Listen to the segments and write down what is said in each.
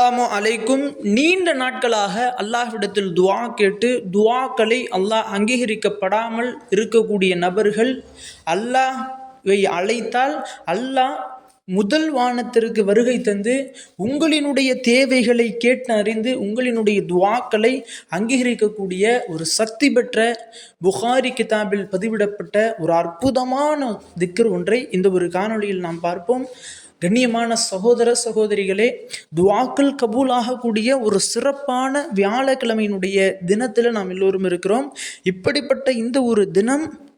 அஸ்ஸலாமு அலைக்கும். நீண்ட நாட்களாக அல்லாஹ்விடத்தில் துவா கேட்டு துவாக்களை அல்லாஹ் அங்கீகரிக்கப்படாமல் இருக்கக்கூடிய நபர்கள் அல்லாஹ்வை அழைத்தால் அல்லாஹ் முதல் வானத்திற்கு வருகை தந்து உங்களினுடைய தேவைகளை கேட்டு அறிந்து உங்களினுடைய துவாக்களை அங்கீகரிக்கக்கூடிய ஒரு சக்தி பெற்ற புகாரி கிதாபில் பதிவிடப்பட்ட ஒரு அற்புதமான திக்கர் ஒன்றை இந்த ஒரு காணொளியில் நாம் பார்ப்போம். கண்ணியமான சகோதர சகோதரிகளே துவாக்கள் கபூல் ஆகக்கூடிய ஒரு சிறப்பான வியாழக்கிழமையினுடைய தினத்தில் நாம் எல்லோரும் இருக்கிறோம். இப்படிப்பட்ட இந்த ஒரு தினம்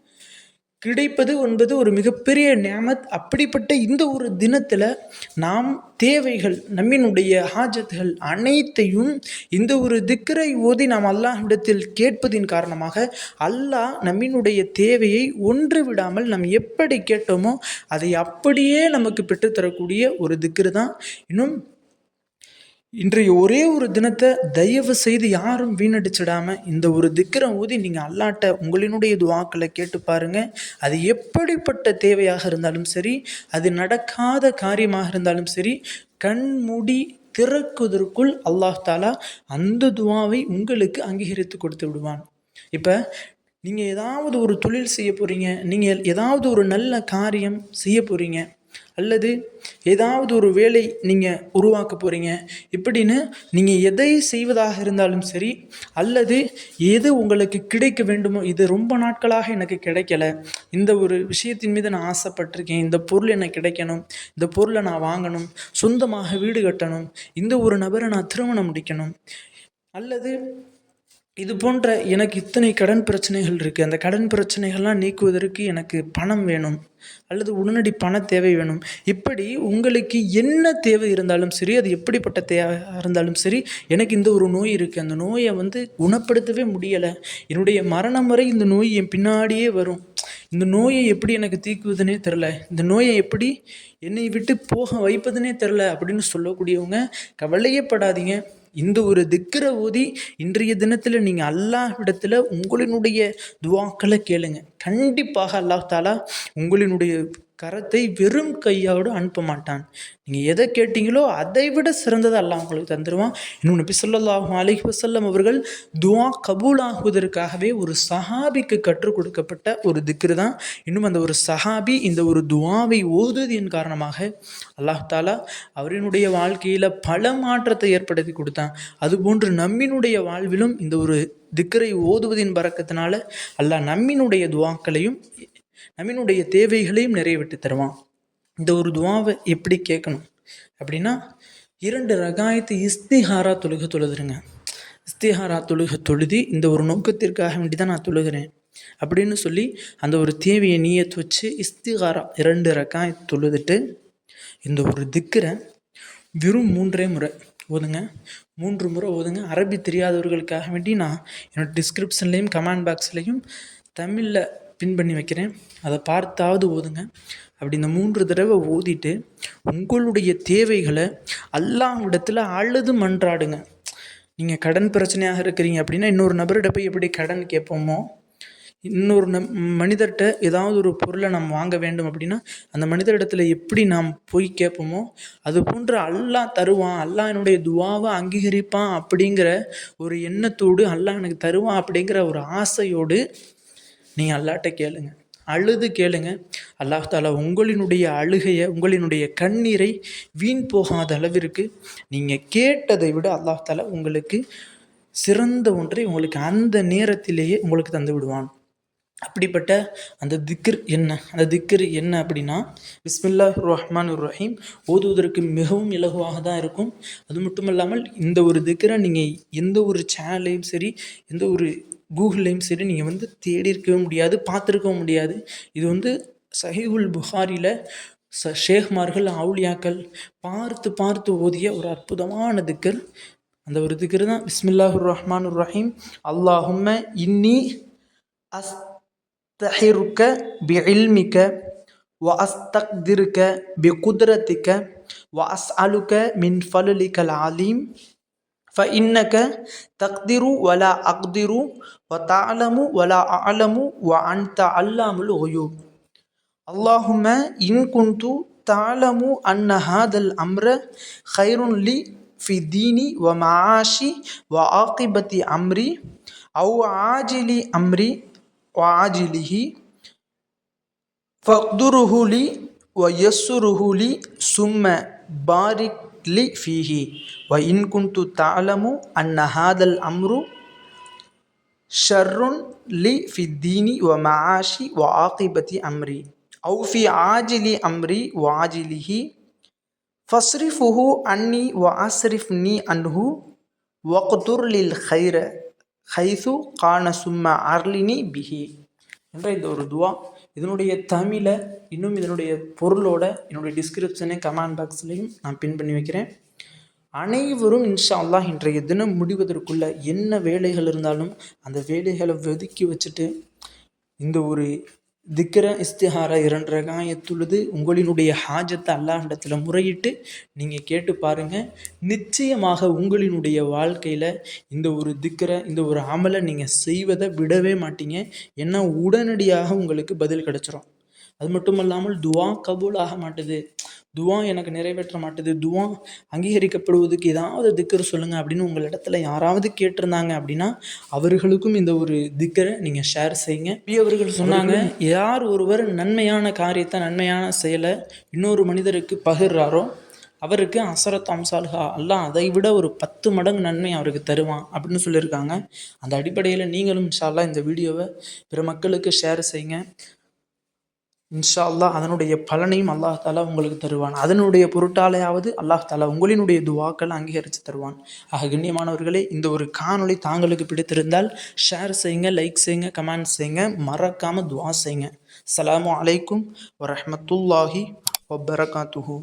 கிடைப்பது என்பது ஒரு மிகப்பெரிய நியமத். அப்படிப்பட்ட இந்த ஒரு தினத்தில் நாம் தேவைகள் நம்மினுடைய ஹாஜத்துகள் அனைத்தையும் இந்த ஒரு திக்கரை ஓதி நாம் அல்லாஹ்விடத்தில் கேட்பதின் காரணமாக அல்லாஹ் நம்மினுடைய தேவையை ஒன்று விடாமல் நாம் எப்படி கேட்டோமோ அதை அப்படியே நமக்கு பெற்றுத்தரக்கூடிய ஒரு திக்ரு தான் இன்னும் இன்றைய ஒரே ஒரு தினத்தை தயவு செய்து யாரும் வீணடிச்சிடாம இந்த ஒரு திக்கரம் ஊதி நீங்கள் அல்லாட்ட உங்களினுடைய துவாக்களை கேட்டு பாருங்க. அது எப்படிப்பட்ட தேவையாக இருந்தாலும் சரி அது நடக்காத காரியமாக இருந்தாலும் சரி கண்மூடி திறக்குவதற்குள் அல்லாஹ் தாலா அந்த துவாவை உங்களுக்கு அங்கீகரித்து கொடுத்து விடுவான். இப்போ நீங்கள் ஏதாவது ஒரு தொழில் செய்ய போகிறீங்க நீங்கள் ஏதாவது ஒரு நல்ல காரியம் செய்ய போகிறீங்க அல்லது ஏதாவது ஒரு வேலை நீங்கள் உருவாக்க போகிறீங்க இப்படின்னு நீங்கள் எதை செய்வதாக இருந்தாலும் சரி அல்லது எது உங்களுக்கு கிடைக்க வேண்டுமோ இது ரொம்ப நாட்களாக எனக்கு கிடைக்கல. இந்த ஒரு விஷயத்தின் மீது நான் ஆசைப்பட்டிருக்கேன். இந்த பொருள் எனக்கு கிடைக்கணும். இந்த பொருளை நான் வாங்கணும். சொந்தமாக வீடு கட்டணும். இந்த ஒரு நபரை நான் திருமணம் முடிக்கணும். அல்லது இது போன்ற எனக்கு இத்தனை கடன் பிரச்சனைகள் இருக்குது அந்த கடன் பிரச்சனைகள்லாம் நீக்குவதற்கு எனக்கு பணம் வேணும். அல்லது உடனடி பண தேவை வேணும். இப்படி உங்களுக்கு என்ன தேவை இருந்தாலும் சரி அது எப்படிப்பட்ட தேவையாக இருந்தாலும் சரி எனக்கு இந்த ஒரு நோய் இருக்குது அந்த நோயை வந்து குணப்படுத்தவே முடியலை. என்னுடைய மரணம் வரை இந்த நோய் என் பின்னாடியே வரும். இந்த நோயை எப்படி எனக்கு தீக்குவதுனே தெரில. இந்த நோயை எப்படி என்னை விட்டு போக வைப்பதுனே தெரில அப்படின்னு சொல்லக்கூடியவங்க கவலையே படாதீங்க. இந்த ஒரு திக்கரை ஊதி இன்றைய தினத்தில் நீங்கள் அல்லாஹ்விடத்தில் உங்களினுடைய துவாக்களை கேளுங்க. கண்டிப்பாக அல்லாஹ் தாலா உங்களினுடைய கரத்தை வெறும் கையோடு அனுப்ப மாட்டான். நீங்கள் எதை கேட்டீங்களோ அதை விட சிறந்ததை அல்லாஹ் உங்களுக்கு தந்துடுவான் இன்னும் பிசல்லாஹும் ஸல்லல்லாஹு வசல்லம் அவர்கள் துவா கபூலாகுவதற்காகவே ஒரு சஹாபிக்கு கற்றுக் கொடுக்கப்பட்ட ஒரு திக்ரு தான். இன்னும் அந்த ஒரு சஹாபி இந்த ஒரு துவாவை ஓதுவதின் காரணமாக அல்லாஹ் தாலா அவரினுடைய வாழ்க்கையில் பல மாற்றத்தை ஏற்படுத்தி கொடுத்தான். அதுபோன்று நம்மினுடைய வாழ்விலும் இந்த ஒரு திக்கரை ஓதுவதின் பறக்கத்தினால அல்லாஹ் நம்மினுடைய துவாக்களையும் நம்மினுடைய தேவைகளையும் நிறைவேற்றி தருவான். இந்த ஒரு துவாவை எப்படி கேட்கணும்? அப்படின்னா இரண்டு ரகாயத்து இஸ்திஹாரா தொழுக தொழுதுருங்க. இஸ்திஹாரா தொழுக தொழுதி இந்த ஒரு நோக்கத்திற்காக வேண்டி தான் நான் தொழுகிறேன். அப்படின்னு சொல்லி அந்த ஒரு தேவையை நீயத்து வச்சு இஸ்திகாரா இரண்டு ரகாய் தொழுதுட்டு இந்த ஒரு திக்கரை வெறும் மூன்றே முறை ஓதுங்க. மூன்று முறை ஓதுங்க. அரபி தெரியாதவர்களுக்காக வேண்டி நான் என்னோட டிஸ்கிரிப்ஷன்லேயும் கமெண்ட் பாக்ஸ்லேயும் தமிழில் பின் பண்ணி வைக்கிறேன். அதை பார்த்தாவது ஓதுங்க. அப்படி இந்த மூன்று தடவை ஓதிட்டு உங்களுடைய தேவைகளை அல்லாவிடத்தில் அழுது மன்றாடுங்க. நீங்கள் கடன் பிரச்சனையாக இருக்கிறீங்க அப்படின்னா இன்னொரு நபர்கிட்ட போய் எப்படி கடன் கேட்போமோ இன்னொரு நம் மனிதர்கிட்ட ஏதாவது ஒரு பொருளை நாம் வாங்க வேண்டும் அப்படின்னா அந்த மனிதரிடத்தில் எப்படி நாம் போய் கேட்போமோ அது போன்று அல்லாஹ் தருவான். அல்லாஹ் என்னுடைய துவாவை அங்கீகரிப்பான் அப்படிங்கிற ஒரு எண்ணத்தோடு அல்லாஹ் எனக்கு தருவான் அப்படிங்கிற ஒரு ஆசையோடு நீங்கள் அல்லாட்ட கேளுங்க. அழுது கேளுங்க. அல்லாஹ் தாலா உங்களினுடைய அழுகையை உங்களினுடைய கண்ணீரை வீண் போகாத அளவிற்கு நீங்கள் கேட்டதை விட அல்லாஹ் தாலா உங்களுக்கு சிறந்த ஒன்றை உங்களுக்கு அந்த நேரத்திலேயே உங்களுக்கு தந்து விடுவான். அப்படிப்பட்ட அந்த திக்ர் என்ன? அந்த திக்ர் என்ன அப்படின்னா பிஸ்மில்லா ரஹ்மான் ரஹீம் ஓதுவதற்கு மிகவும் இலகுவாக தான் இருக்கும். அது மட்டும் இல்லாமல் இந்த ஒரு திக்ரை நீங்கள் எந்த ஒரு சேனல்லையும் சரி எந்த ஒரு கூகுள்லேயும் சரி நீங்கள் வந்து தேடி இருக்கவே முடியாது பார்த்துருக்கவும் முடியாது. இது வந்து சஹிபுல் புகாரியில் ச ஷேக்மார்கள் அவுளியாக்கள் பார்த்து பார்த்து ஓதிய ஒரு அற்புதமான திக்கர். அந்த ஒரு திக்கர் தான் பிஸ்மில்லாஹுர் ரஹ்மான் ரஹீம். அல்லாஹும்ம இன்னி அஸ்தஹிருக்க பி இல்மிக்க வ அஸ்தக்திருக்க பி குதிரத்திக்க வ அஸ் அலுக்க மின் ஃபலுலிக்கல் ஆலீம் فإنك تقدر ولا أقدر وتعلم ولا أعلم وأنت علام الغيوب. اللهم إن كنت تعلم أن هذا الأمر خير لي في ديني ومعاشي وعاقبة أمري أو عاجل أمري وعاجله فاقدره لي ويسره لي ثم بارك لي فيه وإن كنت تعلم أن هذا الأمر شر لي في الدين ومعاشي وعاقبة أمري أو في عاجل أمري وعاجله فاصرفه عني وأصرفني عنه واقدر للخير حيث كان ثم أرلني به என்ற இந்த ஒரு துவா இதனுடைய தமிழை இன்னும் இதனுடைய பொருளோட என்னுடைய டிஸ்கிரிப்ஷனை கமெண்ட் பாக்ஸ்லையும் நான் பின் பண்ணி வைக்கிறேன். அனைவரும் இன்ஷா அல்லாஹ் இன்றைய தினம் முடிவதற்குள்ள என்ன வேலைகள் இருந்தாலும் அந்த வேலைகளை ஒதுக்கி வச்சுட்டு இந்த ஒரு திக்ர இஸ்திஹாரா இரண்டு ரகாயத்துள்ளது. உங்களினுடைய ஹாஜத்தை அல்லாஹிடத்தில் முறையிட்டு நீங்கள் கேட்டு பாருங்கள் நிச்சயமாக உங்களினுடைய வாழ்க்கையில் இந்த ஒரு திக்ர இந்த ஒரு அமலை நீங்கள் செய்வதை விடவே மாட்டீங்க. ஏன்னா உடனடியாக உங்களுக்கு பதில் கிடச்சிரும். அது மட்டும் இல்லாமல் துவா கபூல் ஆக மாட்டுது. துவா எனக்கு நிறைவேற்ற மாட்டுது. துவா அங்கீகரிக்கப்படுவதுக்கு ஏதாவது திக்கர் சொல்லுங்கள் அப்படின்னு உங்கள் இடத்துல யாராவது கேட்டிருந்தாங்க அப்படின்னா அவர்களுக்கும் இந்த ஒரு திக்கரை நீங்கள் ஷேர் செய்யுங்க. நபி அவர்கள் சொன்னாங்க யார் ஒருவர் நன்மையான காரியத்தை நன்மையான செயலை இன்னொரு மனிதருக்கு பகிர்றாரோ அவருக்கு அசரத் அம்சால்ஹா அல்லாஹ் அதை விட ஒரு பத்து மடங்கு நன்மை அவருக்கு தருவான் அப்படின்னு சொல்லியிருக்காங்க. அந்த அடிப்படையில் நீங்களும் இன்ஷா அல்லாஹ் இந்த வீடியோவை பிற மக்களுக்கு ஷேர் செய்யுங்க. இன்ஷா அல்லாஹ் அதனுடைய பலனையும் அல்லாஹ் தாலா உங்களுக்கு தருவான். அதனுடைய பொருட்டாலையாவது அல்லாஹ் தாலா உங்களினுடைய துவாக்கள் அங்கீகரித்து தருவான். ஆக கண்ணியமானவர்களே இந்த ஒரு காணொளி தாங்களுக்கு பிடித்திருந்தால் ஷேர் செய்யுங்க லைக் செய்யுங்க கமெண்ட் செய்யுங்க மறக்காமல் துவா செய்யுங்க. அஸ்ஸலாமு அலைக்கும் வரமத்துல்லாஹி வபரகாத்துஹூ.